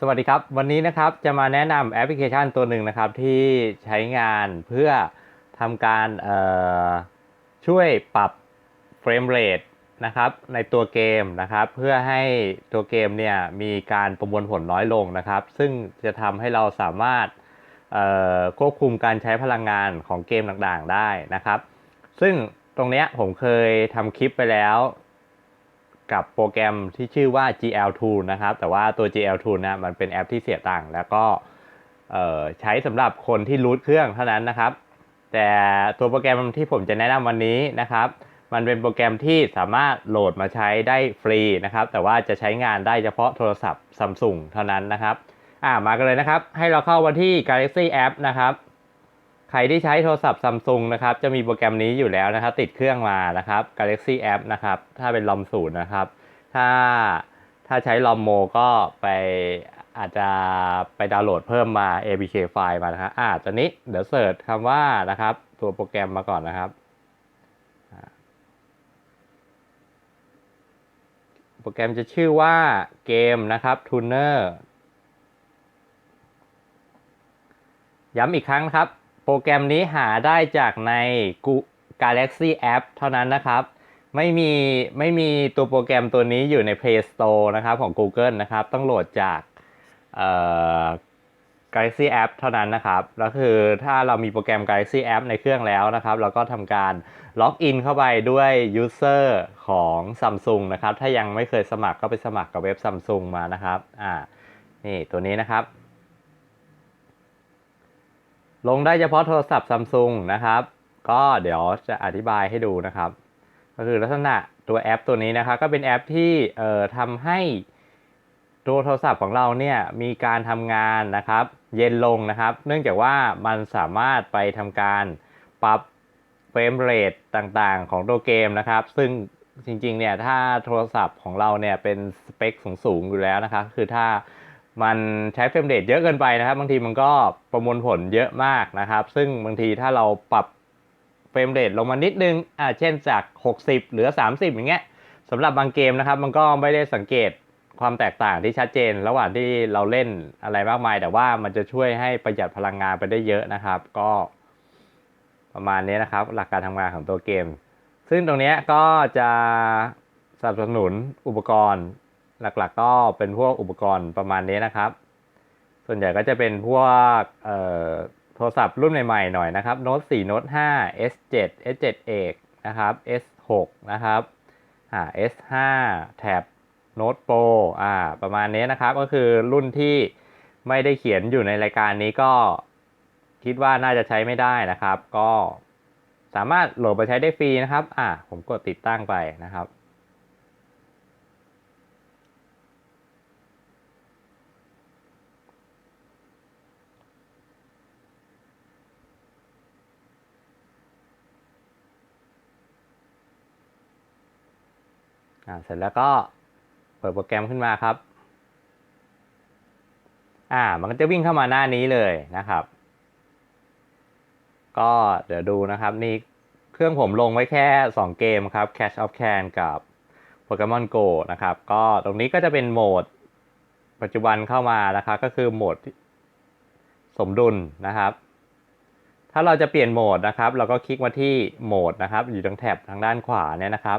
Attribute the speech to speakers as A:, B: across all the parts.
A: สวัสดีครับ วันนี้นะครับจะมาแนะนำแอปพลิเคชันตัวหนึ่งนะครับ ที่ใช้งานเพื่อทำการช่วยปรับเฟรมเรทนะครับในตัวเกมนะครับ เพื่อให้ตัวเกมเนี่ยมีการประมวลผลน้อยลงนะครับ ซึ่งจะทำให้เราสามารถควบคุมการใช้พลังงานของเกมต่างๆได้นะครับ ซึ่งตรงนี้ผมเคยทำคลิปไปแล้ว กับโปรแกรมที่ชื่อว่า GL Tool นะครับ แต่ว่าตัว GL Tool นะมันเป็นแอปที่เสียตังค์แล้วก็ใช้สำหรับคนที่รูทเครื่องเท่านั้นนะครับ แต่ตัวโปรแกรมที่ผมจะแนะนำวันนี้นะครับ มันเป็นโปรแกรมที่สามารถโหลดมาใช้ได้ฟรีนะครับ แต่ว่าจะใช้งานได้เฉพาะโทรศัพท์ Samsung เท่านั้นนะครับ อ่ามากันเลยนะครับ ให้เราเข้ามาที่ Galaxy App นะครับ ใครที่ใช้โทรศัพท์ Samsung นะครับจะมีโปรแกรมนี้อยู่แล้วนะครับ ติดเครื่องมานะครับ Galaxy App นะครับ ถ้าเป็นลอมศูนย์นะครับ ถ้าถ้าใช้ลอมโมก็ไปอาจจะไปดาวน์โหลดเพิ่มมา APK ไฟล์มานะครับอ่าตอนนี้เดี๋ยวเสิร์ชคำว่านะครับ ตัวโปรแกรมมาก่อนนะครับ โปรแกรมจะชื่อว่าเกมนะครับ Tuner ย้ำอีกครั้งนะครับ โปรแกรมนี้หาได้จากใน Galaxy App เท่านั้นนะครับ ไม่มีไม่มีตัวโปรแกรมตัวนี้อยู่ใน Play Store นะครับของ Google นะครับ ต้องโหลดจากเอ่อ Galaxy App เท่านั้นนะครับ แล้วคือถ้าเรามีโปรแกรม Galaxy App ในเครื่องแล้วนะครับ เราก็ทำการล็อกอินเข้าไปด้วย User ของ Samsung นะครับ ถ้ายังไม่เคยสมัครก็ไปสมัครกับเว็บ Samsung มานะครับ อ่า นี่ตัวนี้นะครับ ลงได้เฉพาะโทรศัพท์ซัมซุงนะครับ ก็เดี๋ยวจะอธิบายให้ดูนะครับ ก็คือลักษณะตัวแอปตัวนี้นะครับ ก็เป็นแอปที่เอ่อทำให้ตัวโทรศัพท์ของเราเนี่ยมีการทำงานนะครับ เย็นลงนะครับ เนื่องจากว่ามันสามารถไปทำการปรับเฟรมเรทต่างๆ ของตัวเกมนะครับ ซึ่งจริงๆเนี่ยถ้าโทรศัพท์ของเราเนี่ยเป็นสเปคสูงๆอยู่แล้วนะครับ คือถ้า มันใช้เฟรมเรทเยอะเกินไปนะครับ บางทีมันก็ประมวลผลเยอะมากนะครับ ซึ่งบางทีถ้าเราปรับเฟรมเรทลงมานิดนึงอ่าเช่นจาก 60 เหลือ 30 อย่างเงี้ยสำหรับบางเกมนะครับ มันก็ไม่ได้สังเกตความแตกต่างที่ชัดเจน ระหว่างที่เราเล่นอะไรมากมาย แต่ว่ามันจะช่วยให้ประหยัดพลังงานไปได้เยอะนะครับ ก็ประมาณนี้นะครับ หลักการทำงานของตัวเกม ซึ่งตรงนี้ก็จะสนับสนุนอุปกรณ์ หลักๆก็เป็นพวกอุปกรณ์ประมาณนี้นะครับ ส่วนใหญ่ก็จะเป็นพวกโทรศัพท์รุ่นใหม่ๆหน่อยนะครับ Note 4 Note 5 S7 S7 e นะครับ S6 นะครับอ่า S5 แท็บ Note Pro อ่าประมาณนี้นะครับก็คือรุ่นที่ไม่ได้เขียนอยู่ในรายการนี้ก็คิดว่าน่าจะใช้ไม่ได้นะครับ ก็สามารถโหลดไปใช้ได้ฟรีนะครับ อ่าผมกดติดตั้งไปนะครับ อ่าเสร็จแล้วก็เปิดโปรแกรมขึ้นมาครับ อ่า มันก็จะวิ่งเข้ามาหน้านี้เลยนะครับ ก็เดี๋ยวดูนะครับนี่เครื่องผมลงไว้แค่ 2 เกมครับ Cash of Can กับ Pokemon Go นะครับ ก็ตรงนี้ก็จะเป็นโหมดปัจจุบันเข้ามานะครับก็คือโหมดสมดุลนะครับ ถ้าเราจะเปลี่ยนโหมดนะครับ เราก็คลิกมาที่โหมดนะครับ อยู่ตรงแท็บทางด้านขวาเนี่ยนะครับ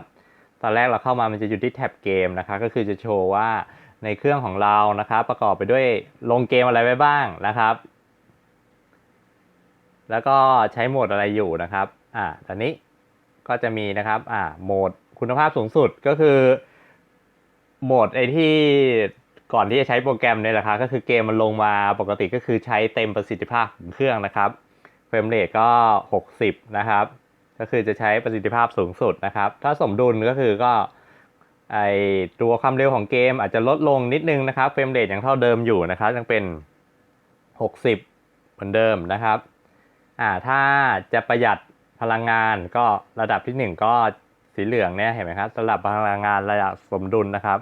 A: ตอนแรกเราเข้ามามันจะอยู่ที่แท็บเกมนะครับก็คือจะโชว์ว่าในเครื่องของเรานะครับ ประกอบไปด้วยลงเกมอะไรไว้บ้างนะครับ แล้วก็ใช้โหมดอะไรอยู่นะครับอ่าตอนนี้ก็จะมีนะครับอ่าโหมดคุณภาพสูงสุดก็คือโหมดไอที่ก่อนที่จะใช้โปรแกรมเนี่ยแหละครับก็คือเกมมันลงมาปกติก็คือใช้เต็มประสิทธิภาพของเครื่องนะครับเฟรมเรทก็ 60 นะครับ ก็คือจะใช้ประสิทธิภาพสูงสุดนะครับ ถ้าสมดุลก็คือก็ไอตัวความเร็วของเกมอาจจะลดลงนิดนึงนะครับเฟรมเรทยังเท่าเดิมอยู่นะครับยังเป็น 60 เหมือนเดิมนะครับอ่าถ้าจะประหยัดพลังงานก็ระดับที่ 1 ก็สีเหลืองเนี่ยเห็นไหมครับสำหรับพลังงานระดับสมดุลนะครับ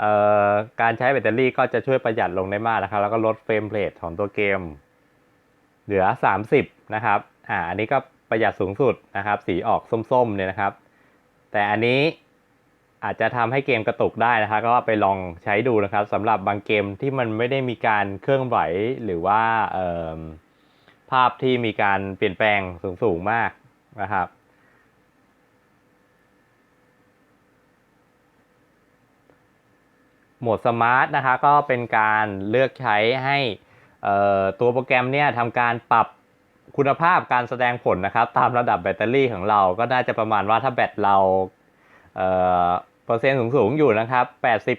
A: เอ่อการใช้แบตเตอรี่ก็จะช่วยประหยัดลงได้มากนะครับ แล้วก็ลดเฟรมเรทของตัวเกม เหลือ 30 นะครับอ่าอันนี้ก็ ประหยัดสูงสุดนะครับ สีออกส้มๆเนี่ยนะครับ แต่อันนี้อาจจะทำให้เกมกระตุกได้นะครับ ก็ไปลองใช้ดูนะครับสำหรับบางเกมที่มันไม่ได้มีการเคลื่อนไหวหรือว่าเอ่อภาพที่มีการเปลี่ยนแปลงสูงๆมากนะครับโหมดสมาร์ทนะคะก็เป็นการเลือกใช้ให้เอ่อตัวโปรแกรมเนี่ยทำการปรับ คุณภาพการแสดงผลนะครับ ตามระดับแบตเตอรี่ของเราก็น่าจะประมาณว่าถ้าแบตเราเอ่อเปอร์เซ็นต์สูงๆอยู่นะครับ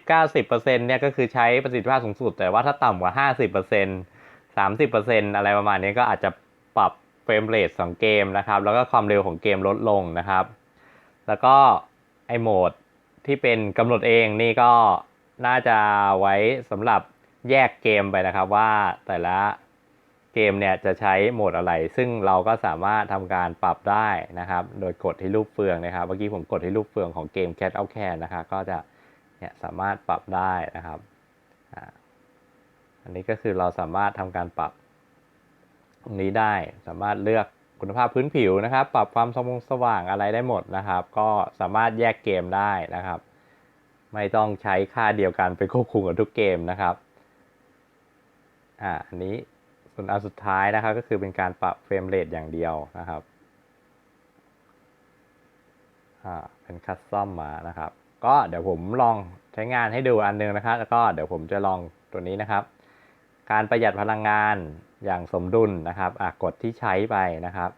A: 80-90%เนี่ยก็คือใช้ประสิทธิภาพสูงสุด แต่ว่าถ้าต่ำกว่า 50% 30%อะไรประมาณนี้ก็อาจจะปรับเฟรมเรทของเกมนะครับ แล้วก็ความเร็วของเกมลดลงนะครับ แล้วก็ไอโหมดที่เป็นกำหนดเองนี่ก็น่าจะไว้สำหรับแยกเกมไปนะครับว่าแต่ละ เกมเนี่ยจะใช้โหมดอะไร ซึ่งเราก็สามารถทำการปรับได้นะครับ โดยกดที่รูปเฟืองนะครับ เมื่อกี้ผมกดที่รูปเฟืองของเกม Cat Out Can นะครับก็จะเนี่ยสามารถปรับได้นะครับ อันนี้ก็คือเราสามารถทำการปรับตรงนี้ได้ สามารถเลือกคุณภาพพื้นผิวนะครับ ปรับความสว่างสว่างอะไรได้หมดนะครับ ก็สามารถแยกเกมได้นะครับ ไม่ต้องใช้ค่าเดียวกันไปควบคุมกับทุกเกมนะครับ อ่า อันนี้ ส่วนอันสุดท้ายนะครับก็คือเป็นการปรับเฟรมเรทอย่างเดียวนะครับอ่าเป็นคัสตอมมานะครับ ก็เดี๋ยวผมลองใช้งานให้ดูอันนึงนะครับ แล้วก็เดี๋ยวผมจะลองตัวนี้นะครับ การประหยัดพลังงานอย่างสมดุลนะครับอะกดที่ใช้ไปนะครับ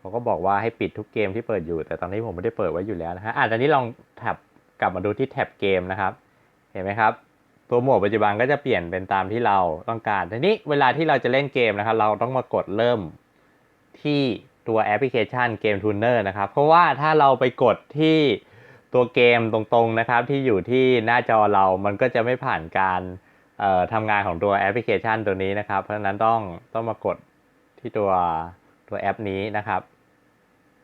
A: ผมก็บอกว่าให้ปิดทุกเกมที่เปิดอยู่ แต่ตอนนี้ผมไม่ได้เปิดไว้อยู่แล้วนะฮะอะตอนนี้ลองแท็บกลับมาดูที่แท็บเกมนะครับ เห็นไหมครับ ตัวโหมดปัจจุบันก็จะเปลี่ยนเป็นตามที่เราต้องการ ทีนี้เวลาที่เราจะเล่นเกมนะครับ เราต้องมากดเริ่มที่ตัวแอปพลิเคชันเกมทูนเนอร์นะครับ เพราะว่าถ้าเราไปกดที่ตัวเกมตรงๆนะครับ ที่อยู่ที่หน้าจอเรา มันก็จะไม่ผ่านการทำงานของตัวแอปพลิเคชันตัวนี้นะครับ เพราะฉะนั้นต้องต้องมากดที่ตัวตัวแอปนี้นะครับ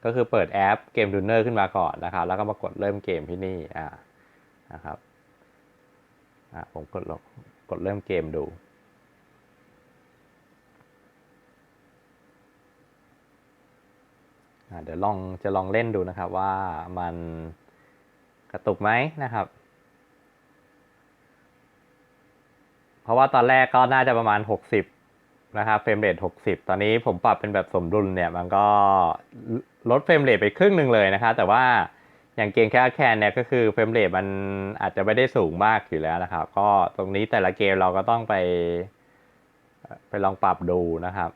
A: ก็คือเปิดแอปเกมทูนเนอร์ขึ้นมาก่อนนะครับ แล้วก็มากดเริ่มเกมที่นี่อ่านะครับ อ่าผมกดลงกดเริ่มเกมดูอ่าเดี๋ยวลองจะลองเล่นดูนะครับว่ามันกระตุกไหมนะครับ เพราะว่าตอนแรกก็น่าจะประมาณ 60 นะครับเฟรมเรท60 ตอนนี้ผมปรับเป็นแบบสมดุลเนี่ย มันก็ลดเฟรมเรทไปครึ่งหนึ่งเลยนะครับแต่ว่า อย่างเกมแค่แคนเนี่ยก็คือเฟรมเรทมันอาจจะไม่ได้สูงมากอยู่แล้วนะครับ ก็ตรงนี้แต่ละเกมเราก็ต้องไป ไปลองปรับดูนะครับ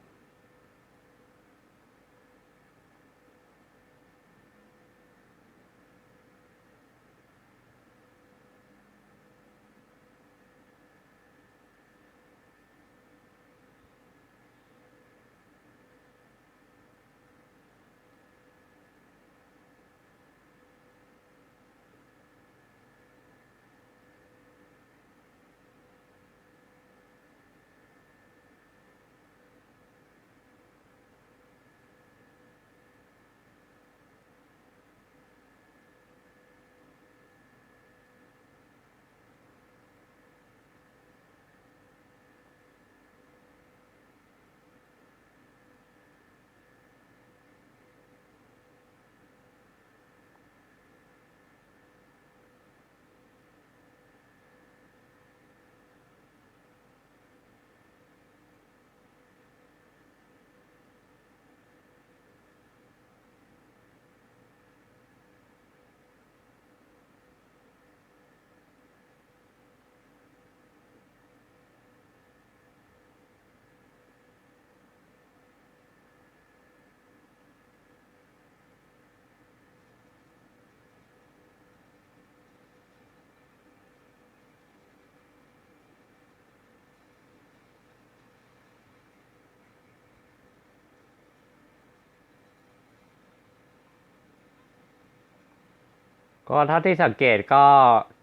A: ก็เท่าที่สังเกตก็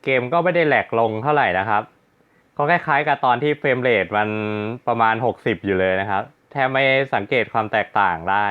A: เกมก็ไม่ได้แหลกลงเท่าไหร่นะครับ ก็คล้ายๆกับตอนที่เฟรมเรทมันประมาณ 60 อยู่เลยนะครับ แทบไม่สังเกตความแตกต่างได้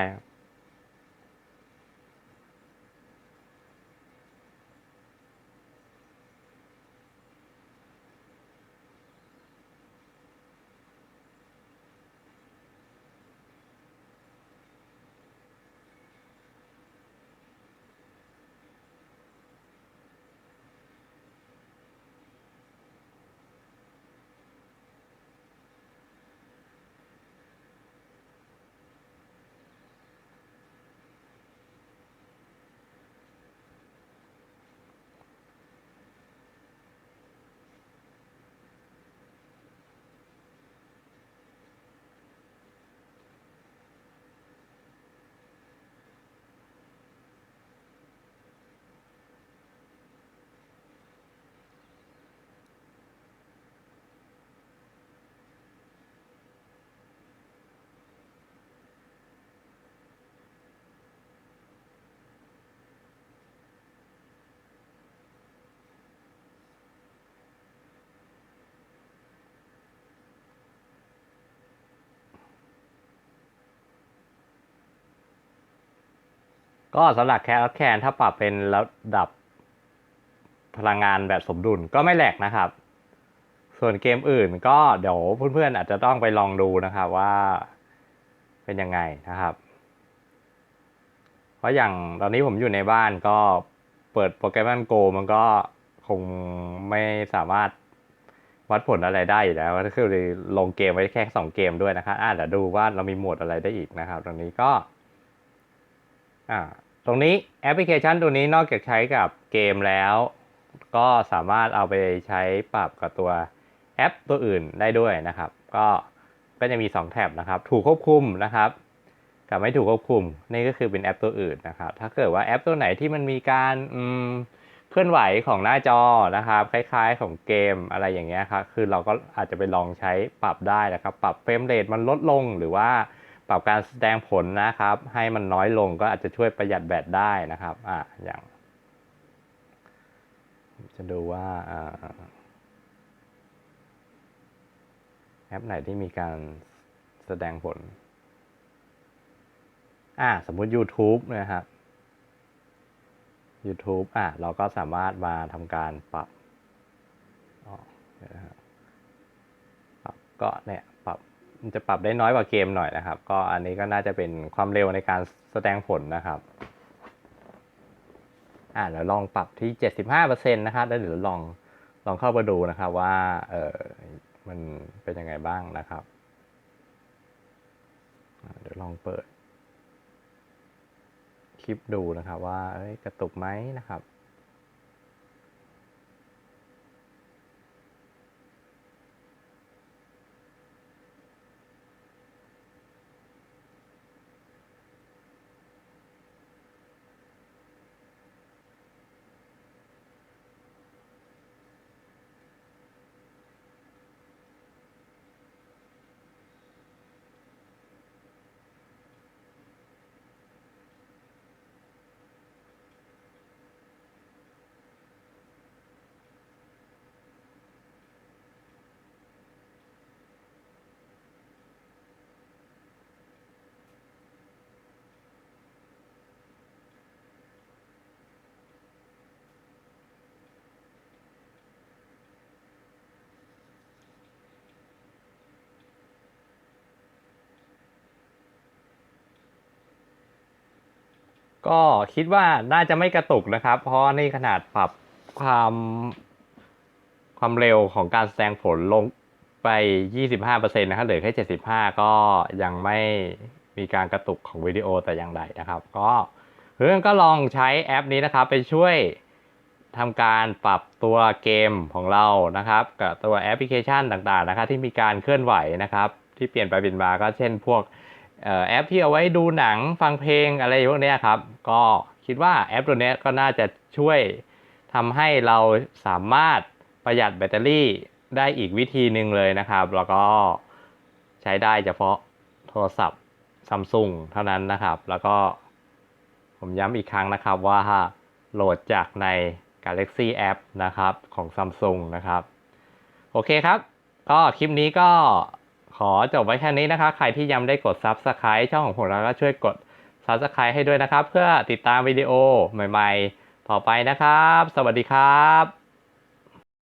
A: ก็สำหรับแคสแคนถ้าปรับเป็นระดับพลังงานแบบสมดุลก็ไม่แหลกนะครับ ส่วนเกมอื่นก็เดี๋ยวเพื่อนๆอาจจะต้องไปลองดูนะครับว่าเป็นยังไงนะครับ เพราะอย่างตอนนี้ผมอยู่ในบ้านก็เปิดโปเกมอนโกมันก็คงไม่สามารถวัดผลอะไรได้อยู่แล้วก็คือลงเกมไว้แค่สองเกมด้วยนะครับอ่าเดี๋ยวดูว่าเรามีโหมดอะไรได้อีกนะครับ ตรงนี้ก็ อ่าตรงนี้แอปพลิเคชันตัวนี้นอกจากใช้กับเกมแล้ว ก็สามารถเอาไปใช้ปรับกับตัวแอปตัวอื่นได้ด้วยนะครับ ก็ก็จะมี 2 แท็บนะครับ ถูกควบคุมนะครับ กับไม่ถูกควบคุม นี่ก็คือเป็นแอปตัวอื่นนะครับ ถ้าเกิดว่าแอปตัวไหนที่มันมีการเคลื่อนไหวของหน้าจอนะครับ คล้ายๆของเกมอะไรอย่างเงี้ยครับคือเราก็อาจจะไปลองใช้ปรับได้นะครับ ปรับเฟรมเรทมันลดลงหรือว่า ปรับการแสดงผลนะครับ ให้มันน้อยลงก็อาจจะช่วยประหยัดแบตได้นะครับอ่าอย่าง จะดูว่าแอปไหนที่มีการแสดงผลอ่าสมมุติ YouTube นะครับ YouTube อะเราก็สามารถมาทำการปรับออเดี๋ยวนะครับปรับก็เนี่ย จะปรับได้น้อยกว่าเกมหน่อยนะครับ ก็อันนี้ก็น่าจะเป็นความเร็วในการแสดงผลนะครับ อ่าเดี๋ยวลองปรับที่ 75%นะครับ แล้วเดี๋ยวลองลองเข้ามาดูนะครับว่าเออมันเป็นยังไงบ้างนะครับ เดี๋ยวลองเปิด คลิปดูนะครับว่า เอ้ยกระตุกไหมนะครับ ก็คิดว่าน่าจะไม่กระตุกนะครับ เพราะนี่ขนาดปรับความความเร็วของการแสดงผลลงไป 25%นะครับเหลือแค่ 75 ก็ยังไม่มีการกระตุกของวิดีโอแต่อย่างใดนะครับ ก็เพื่อนก็ลองใช้แอปนี้นะครับ ไปช่วยทำการปรับตัวเกมของเรานะครับ กับตัวแอปพลิเคชันต่างๆนะครับที่มีการเคลื่อนไหวนะครับ ที่เปลี่ยนไปเปลี่ยนมาก็เช่นพวก แอปที่เอาไว้ดูหนังฟังเพลงอะไรพวกเนี้ยครับ ก็คิดว่าแอปตัวเนี้ยก็น่าจะช่วยทำให้เราสามารถประหยัดแบตเตอรี่ได้อีกวิธีหนึ่งเลยนะครับ แล้วก็ใช้ได้เฉพาะโทรศัพท์ซัมซุงเท่านั้นนะครับ แล้วก็ผมย้ำอีกครั้งนะครับว่าโหลดจากใน Galaxy App นะครับของ Samsung นะครับ โอเคครับ ก็คลิปนี้ก็ ขอจบไว้แค่นี้นะคะ ใครที่ยังไม่ได้กด Subscribe ช่องของผมแล้วก็ช่วยกด Subscribe ให้ด้วยนะครับ เพื่อติดตามวิดีโอใหม่ ๆ ต่อไปนะครับ สวัสดีครับ